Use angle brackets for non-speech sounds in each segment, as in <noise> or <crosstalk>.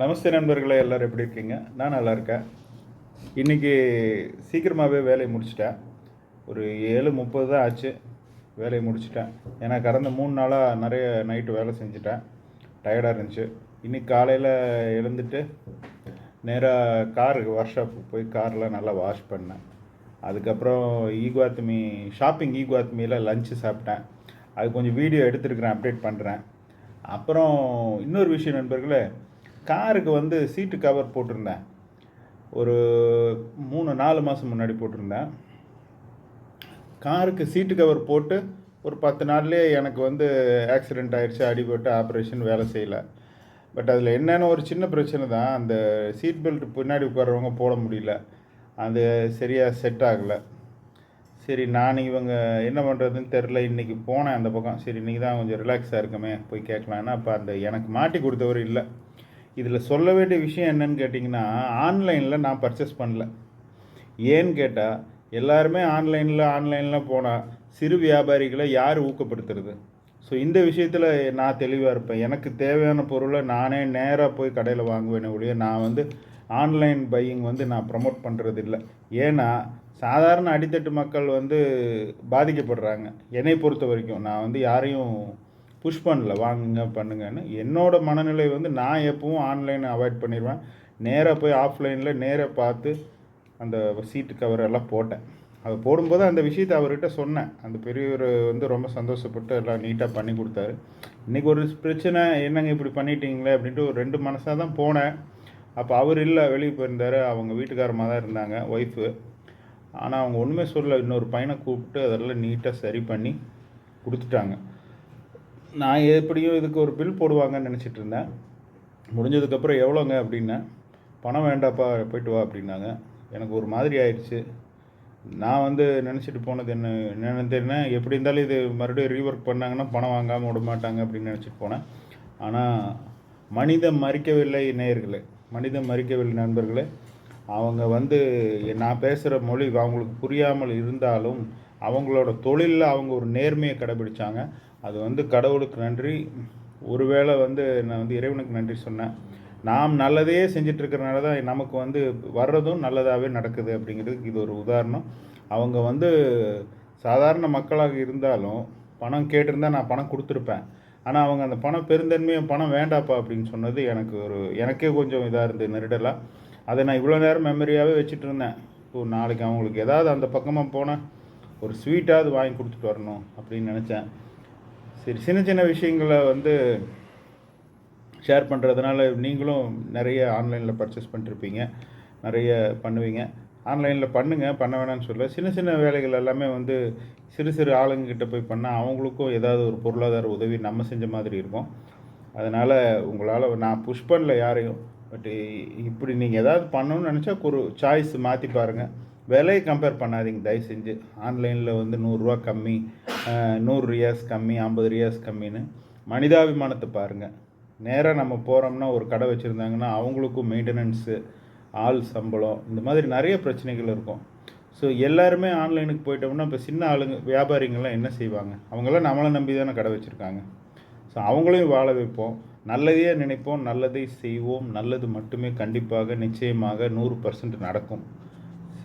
நமஸ்தே நண்பர்களே எல்லோரும் எப்படி இருக்கீங்க? நான் நல்லா இருக்கேன். இன்றைக்கி சீக்கிரமாகவே வேலையை முடிச்சிட்டேன். ஒரு ஏழு முப்பது தான் ஆச்சு வேலையை முடிச்சிட்டேன். ஏன்னா கடந்த மூணு நாளாக நிறைய நைட்டு வேலை செஞ்சுட்டேன். டயர்டாக இருந்துச்சு. இன்னைக்கு காலையில் எழுந்துட்டு நேராக காருக்கு ஒர்க் ஷாப்புக்கு போய் காரில் நல்லா வாஷ் பண்ணேன். அதுக்கப்புறம் ஈகுவாத்மி ஷாப்பிங் ஈகுவாத்மியில் லஞ்சு சாப்பிட்டேன். அது கொஞ்சம் வீடியோ எடுத்துருக்குறேன் அப்டேட் பண்ணுறேன் அப்புறம் இன்னொரு விஷயம் நண்பர்களே காருக்கு வந்து சீட்டு கவர் போட்டிருந்தேன். ஒரு மூணு நாலு மாதம் முன்னாடி போட்டிருந்தேன். காருக்கு சீட்டு கவர் போட்டு ஒரு பத்து நாள்லேயே எனக்கு வந்து ஆக்சிடெண்ட் ஆகிடுச்சு அடிபட்டு ஆப்ரேஷன் வேலை செய்யலை. பட் அதில் என்னென்ன ஒரு சின்ன பிரச்சனை தான். அந்த சீட் பெல்ட் பின்னாடி உட்கார்றவங்க போட முடியல. அது சரியாக செட் ஆகலை. சரி நான் இவங்க என்ன பண்ணுறதுன்னு தெரில இன்றைக்கி போனேன் அந்த பக்கம். சரி இன்றைக்கி தான் கொஞ்சம் ரிலாக்ஸாக இருக்குமே போய் கேட்கலான்னா. அப்போ அந்த எனக்கு மாட்டி கொடுத்தவர் இல்லை. இதில் சொல்ல வேண்டிய விஷயம் என்னன்னு கேட்டிங்கன்னா ஆன்லைனில் நான் பர்ச்சேஸ் பண்ணல. ஏன்னு கேட்டால் எல்லாருமே ஆன்லைனில் ஆன்லைனில் போனால் சிறு வியாபாரிகளை யார் ஊக்கப்படுத்துறது? ஸோ இந்த விஷயத்தில் நான் தெளிவாக இருப்பேன். எனக்கு தேவையான பொருளை நானே நேராக போய் கடையில் வாங்குவேனே ஒழிய நான் வந்து ஆன்லைன் பையிங் வந்து நான் ப்ரமோட் பண்ணுறது இல்லை ஏன்னா சாதாரண அடித்தட்டு மக்கள் வந்து பாதிக்கப்படுறாங்க. என்னை பொறுத்த வரைக்கும் நான் வந்து யாரையும் புஷ் பண்ணல வாங்குங்க பண்ணுங்கன்னு. என்னோட மனநிலை வந்து நான் எப்பவும் ஆன்லைனை அவாய்ட் பண்ணிடுவேன் நேராக போய் ஆஃப்லைனில் நேராக பார்த்து அந்த சீட்டு கவர் எல்லாம் போட்டேன். அது போடும்போது அந்த விஷயத்தை அவர்கிட்ட சொன்னேன். அந்த பெரியவர் வந்து ரொம்ப சந்தோஷப்பட்டு எல்லாம் நீட்டாக பண்ணி கொடுத்தாரு. இன்றைக்கி ஒரு பிரச்சனை என்னங்க இப்படி பண்ணிட்டீங்களே அப்படின்ட்டு ஒரு ரெண்டு மனசாக தான் போனேன். அப்போ அவர் இல்லை வெளியே போயிருந்தார். அவங்க வீட்டுக்காரமாக தான் இருந்தாங்க ஒய்ஃபு ஆனால் அவங்க ஒன்றுமே சொல்லல. இன்னொரு பையனை கூப்பிட்டு அதெல்லாம் நீட்டாக சரி பண்ணி கொடுத்துட்டாங்க. நான் எப்படியும் இதுக்கு ஒரு பில் போடுவாங்கன்னு நினச்சிட்டு இருந்தேன். முடிஞ்சதுக்கப்புறம் எவ்வளோங்க அப்படின்னேன் பணம் வேண்டாப்பா போயிட்டு வா அப்படின்னாங்க. எனக்கு ஒரு மாதிரி ஆயிடுச்சு. நான் வந்து நினச்சிட்டு போனது என்ன என்னென்னு எப்படி இருந்தாலும் இது மறுபடியும் ரீஒர்க் பண்ணாங்கன்னா பணம் வாங்காமல் விட மாட்டாங்க அப்படின்னு நினச்சிட்டு போனேன். ஆனால் மனிதம் மறிக்கவில்லை நேயர்களே. மனிதம் மறிக்கவில்லை நண்பர்களே. அவங்க வந்து நான் பேசுகிற மொழி அவங்களுக்கு புரியாமல் இருந்தாலும் அவங்களோட தொழிலில் அவங்க ஒரு நேர்மையை கடைபிடிச்சாங்க. அது வந்து கடவுளுக்கு நன்றி. ஒருவேளை வந்து நான் வந்து இறைவனுக்கு நன்றி சொன்னேன். நாம் நல்லதே செஞ்சிட்ருக்கிறனால தான் நமக்கு வந்து வர்றதும் நல்லதாகவே நடக்குது அப்படிங்கிறதுக்கு இது ஒரு உதாரணம். அவங்க வந்து சாதாரண மக்களாக இருந்தாலும் பணம் கேட்டிருந்தா நான் பணம் கொடுத்துருப்பேன். ஆனால் அவங்க அந்த பணம் பெருந்தன்மையை பணம் வேண்டாப்பா அப்படின்னு சொன்னது எனக்கு ஒரு எனக்கே கொஞ்சம் இதாக இருந்தது நெருடலாக அதை நான் இவ்வளோ நேரம் மெமரியாகவே வச்சுட்டு இருந்தேன் இப்போ நாளைக்கு அவங்களுக்கு ஏதாவது அந்த பக்கமாக போனேன் ஒரு ஸ்வீட்டாவது வாங்கி கொடுத்துட்டு வரணும் அப்படின்னு நினச்சேன். சரி சின்ன சின்ன விஷயங்களை வந்து ஷேர் பண்ணுறதுனால நீங்களும் நிறைய ஆன்லைனில் பர்ச்சேஸ் பண்ணிருப்பீங்க. நிறைய பண்ணுவீங்க. ஆன்லைனில் பண்ணுங்கள் பண்ண வேணாம்னு சொல்ல சின்ன சின்ன வேலைகள் எல்லாமே வந்து சிறு சிறு ஆளுங்கக்கிட்ட போய் பண்ணால் அவங்களுக்கும் ஏதாவது ஒரு பொருளாதார உதவி நம்ம செஞ்ச மாதிரி இருக்கும். அதனால் உங்களால் நான் புஷ் பண்ணல யாரையும். பட் இப்படி நீங்கள் ஏதாவது பண்ணணும்னு நினச்சா ஒரு சாய்ஸ் மாற்றி பாருங்கள் விலையை கம்பேர் பண்ணாதீங்க. தயவு செஞ்சு ஆன்லைனில் வந்து நூறுரூவா கம்மி நூறு ரியாஸ் கம்மி ஐம்பது ரியாஸ் கம்மின்னு மனிதாபிமானத்தை பாருங்கள் நேராக நம்ம போகிறோம்னா ஒரு கடை வச்சுருந்தாங்கன்னா அவங்களுக்கும் மெயின்டெனன்ஸு ஆள் சம்பளம் இந்த மாதிரி நிறைய பிரச்சனைகள் இருக்கும். ஸோ எல்லாருமே ஆன்லைனுக்கு போயிட்டோம்னா இப்போ சின்ன ஆளுங்க வியாபாரிங்கள்லாம் என்ன செய்வாங்க? அவங்களாம் நம்மளை நம்பி தானே கடை வச்சுருக்காங்க. ஸோ அவங்களையும் வாழ வைப்போம். நல்லதையே நினைப்போம் நல்லதை செய்வோம். நல்லது மட்டுமே கண்டிப்பாக நிச்சயமாக நூறு பர்சன்ட் நடக்கும்.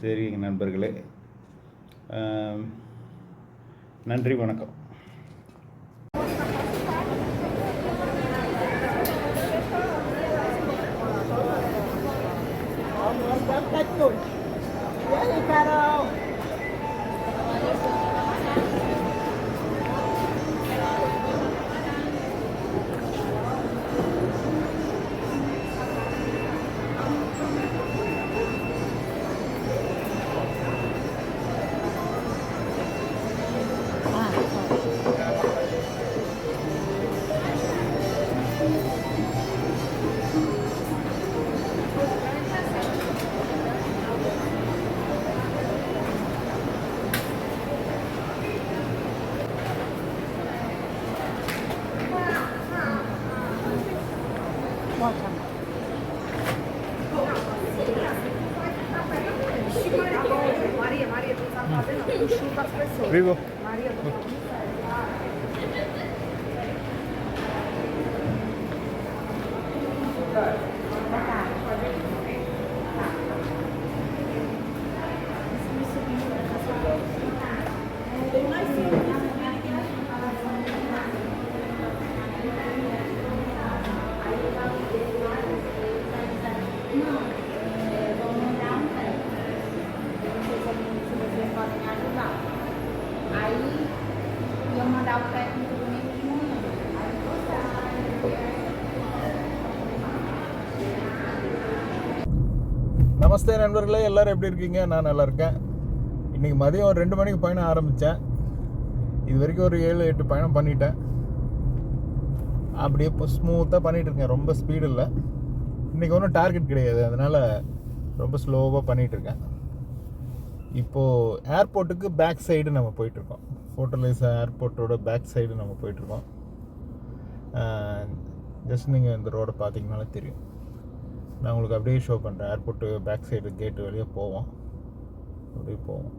சரிங்க நண்பர்களே நன்றி வணக்கம். Ready, Vivo. நமஸ்தே நண்பர்களே எல்லாரும் எப்படி இருக்கீங்க? நான் நல்லா இருக்கேன். இன்றைக்கி மதியம் ஒரு ரெண்டு மணிக்கு பயணம் ஆரம்பித்தேன் இது வரைக்கும் ஒரு ஏழு எட்டு பயணம் பண்ணிட்டேன். அப்படியே இப்போ ஸ்மூத்தாக பண்ணிகிட்டு இருக்கேன். ரொம்ப ஸ்பீடு இல்லை. இன்றைக்கி ஒன்றும் டார்கெட் கிடையாது. அதனால் ரொம்ப ஸ்லோவாக பண்ணிகிட்டு இருக்கேன். இப்போது ஏர்போர்ட்டுக்கு பேக் சைடு நம்ம போயிட்டுருக்கோம் ஃபோட்டோலைஸ் ஏர்போர்ட்டோட பேக் சைடு நம்ம போயிட்டுருக்கோம். ஜஸ்ட் நீங்கள் இந்த ரோடை பார்த்தீங்கனாலே தெரியும். நான் உங்களுக்கு அப்படியே ஷோ பண்ணுறேன் ஏர்போர்ட்டு பேக் சைடு கேட்டு வழியாக போவோம். அப்படியே போவோம்.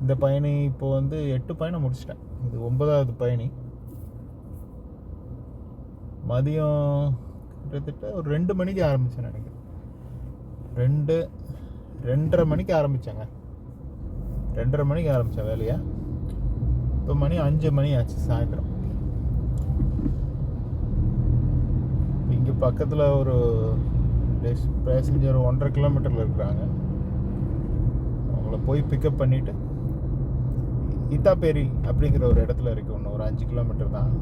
இந்த பயணி இப்போ வந்து எட்டு பயணம் முடிச்சிட்டேன். இது ஒன்பதாவது பயணி. மதியம் கிட்டத்தட்ட ஒரு ரெண்டு மணிக்கு ஆரம்பித்தேன் நினைக்கிறேன். ரெண்டு ரெண்டரை மணிக்கு ஆரம்பித்தேங்க ரெண்டரை மணிக்கு ஆரம்பித்தேன் வேலையை. இப்போ மணி அஞ்சு மணி ஆச்சு சாயந்தரம். இங்கே பக்கத்தில் ஒரு பேசஞ்சர் ஒன்றரை கிலோமீட்டரில் இருக்கிறாங்க. அவங்கள போய் பிக்கப் பண்ணிவிட்டு இத்தாப்பேரி அப்படிங்கிற ஒரு இடத்துல இருக்கு. ஒன்று ஒரு அஞ்சு கிலோமீட்டர் தான்.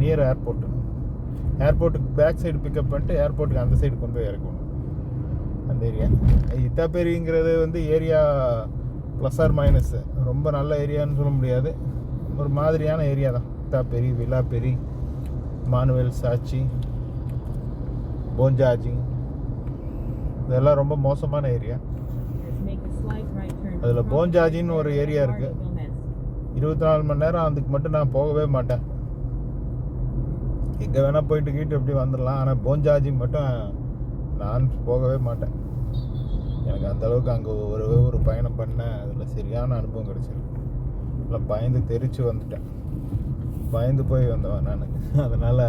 நியர் ஏர்போர்ட்டு ஏர்போர்ட்டுக்கு பேக் சைடு பிக்கப் பண்ணிட்டு ஏர்போர்ட்டுக்கு அந்த சைடு கொண்டு போய் இறக்கணும். அந்த ஏரியா. இத்தாப்பேரிங்கிறது வந்து ஏரியா ப்ளஸ் ஆர் மைனஸ் ரொம்ப நல்ல ஏரியான்னு சொல்ல முடியாது. ஒரு மாதிரியான ஏரியா தான். இத்தாப்பேரி விலாப்பேரி மானுவேல் சாச்சி போஞ்சாஜி. இதெல்லாம் ரொம்ப மோசமான ஏரியா. அதுல போஞ்சாஜின்னு ஒரு ஏரியா இருக்கு. இருபத்தி நாலு மணி நேரம் அதுக்கு மட்டும் நான் போகவே மாட்டேன். எங்கே வேணால் போயிட்டு கீட்டு எப்படி வந்துடலாம். ஆனால் போஞ்சாஜி மட்டும் நான் போகவே மாட்டேன். எனக்கு அந்த அளவுக்கு அங்கே ஒரு ஒரு பயணம் பண்ணேன் அதில் சரியான அனுபவம் கிடச்சிருக்கு. இல்லை பயந்து தெரிச்சு வந்துட்டேன். பயந்து போய் வந்தவன் நான். அதனால்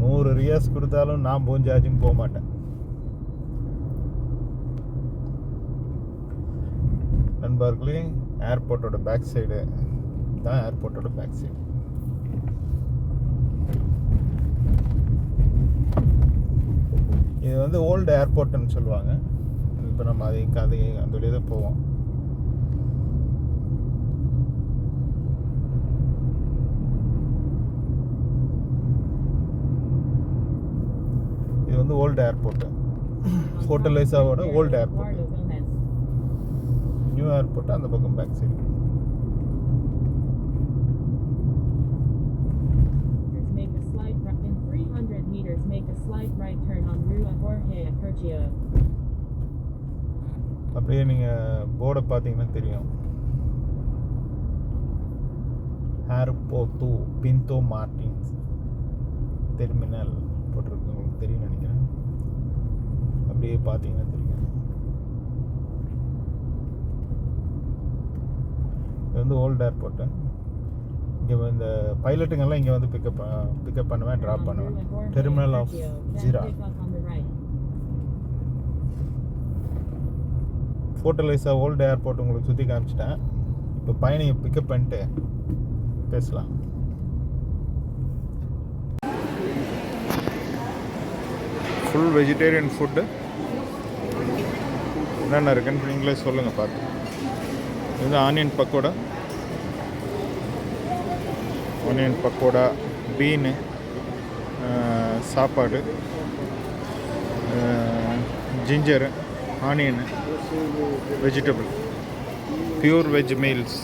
நூறு ரியாஸ் கொடுத்தாலும் நான் பூஞ்சாச்சும் போக மாட்டேன். நண்பர்களே ஏர்போர்ட்டோட பேக் சைடு தான் ஏர்போர்ட்டோட பேக் சைடு. இது வந்து ஓல்டு ஏர்போர்ட்னு சொல்லுவாங்க. இப்போ நம்ம அதை அதை அந்த வழியாக தான் போவோம். இது வந்து old airport. <coughs> ஃபோட்டோலைஸாவோட old airport new airport அந்த பக்கம் back side Make a slight right in 300 meters. Make a slight right turn on Rua Jorge Apergio. அப்படியே நீங்கள் போர்டை பார்த்தீங்கன்னா தெரியும் ஏர்போர்ட்டு பின்டோ மார்டின்ஸ் டெர்மினல் போட்டிருக்கு உங்களுக்கு தெரியும் நினைக்கிறேன் அப்படியே பார்த்தீங்கன்னா தெரியும் இது வந்து ஓல்டு ஏர்போர்ட்டு இங்கே இந்த பைலட்டுங்கெல்லாம் இங்கே வந்து பிக்கப் பிக்கப் பண்ணுவேன் ட்ராப் பண்ணுவேன். டெர்மினல் ஆஃப் ஜீரா pick up on the right. ஃபோட்டோலைஸா ஓல்டு ஏர்போர்ட் உங்களுக்கு சுற்றி காமிச்சிட்டேன். இப்போ பயணியை பிக்கப் பண்ணிட்டு பேசலாம். ஃபுல் வெஜிடேரியன் ஃபுட்டு என்னென்ன இருக்குன்னு நீங்களே சொல்லுங்கள் பார்த்து. இது onion pakoda onion pakoda bean சாப்பாடு ginger onion vegetable pure veg meals